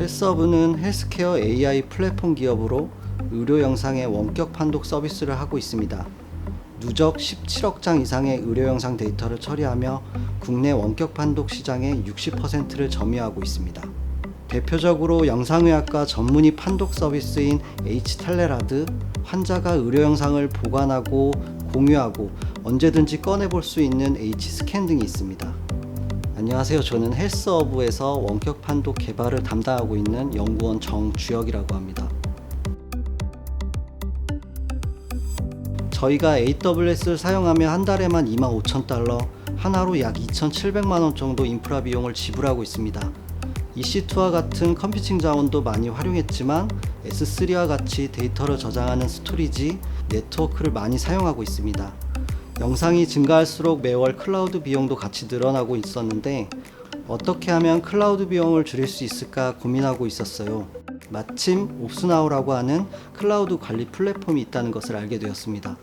헬서브는 헬스케어 AI 플랫폼 기업으로 의료 영상의 원격 판독 서비스를 하고 있습니다. 누적 17억 장 이상의 의료 영상 데이터를 처리하며 국내 원격 판독 시장의 60%를 점유하고 있습니다. 대표적으로 영상의학과 전문의 판독 서비스인 H텔레라드, 환자가 의료 영상을 보관하고 공유하고 언제든지 꺼내볼 수 있는 H스캔 등이 있습니다. 안녕하세요. 저는 헬스어브에서 원격 판독 개발을 담당하고 있는 연구원 정주혁이라고 합니다. 저희가 AWS를 사용하며 한 달에만 25,000달러, 하나로 약 2,700만 원 정도 인프라 비용을 지불하고 있습니다. EC2와 같은 컴퓨팅 자원도 많이 활용했지만 S3와 같이 데이터를 저장하는 스토리지, 네트워크를 많이 사용하고 있습니다. 영상이 증가할수록 매월 클라우드 비용도 같이 늘어나고 있었는데 어떻게 하면 클라우드 비용을 줄일 수 있을까 고민하고 있었어요. 마침 옵스나우라고 하는 클라우드 관리 플랫폼이 있다는 것을 알게 되었습니다.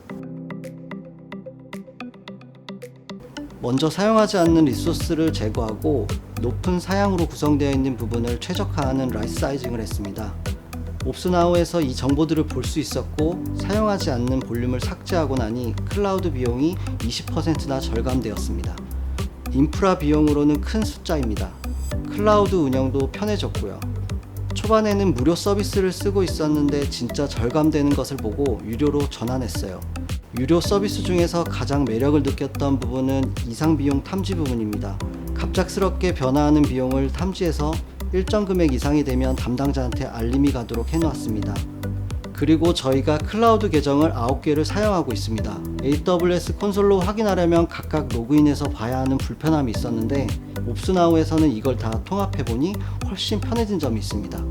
먼저 사용하지 않는 리소스를 제거하고 높은 사양으로 구성되어 있는 부분을 최적화하는 라이트 사이징을 했습니다. 옵스나우에서 이 정보들을 볼 수 있었고 사용하지 않는 볼륨을 삭제하고 나니 클라우드 비용이 20%나 절감되었습니다. 인프라 비용으로는 큰 숫자입니다. 클라우드 운영도 편해졌고요. 초반에는 무료 서비스를 쓰고 있었는데 진짜 절감되는 것을 보고 유료로 전환했어요. 유료 서비스 중에서 가장 매력을 느꼈던 부분은 이상 비용 탐지 부분입니다. 갑작스럽게 변화하는 비용을 탐지해서 일정 금액 이상이 되면 담당자한테 알림이 가도록 해놓았습니다. 그리고 저희가 클라우드 계정을 9개를 사용하고 있습니다. AWS 콘솔로 확인하려면 각각 로그인해서 봐야 하는 불편함이 있었는데 옵스나우에서는 이걸 다 통합해보니 훨씬 편해진 점이 있습니다.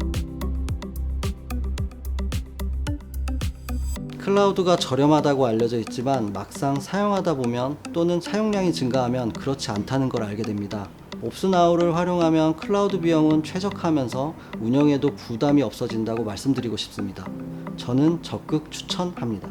클라우드가 저렴하다고 알려져 있지만 막상 사용하다 보면 또는 사용량이 증가하면 그렇지 않다는 걸 알게 됩니다. 옵스나우를 활용하면 클라우드 비용은 최적화하면서 운영에도 부담이 없어진다고 말씀드리고 싶습니다. 저는 적극 추천합니다.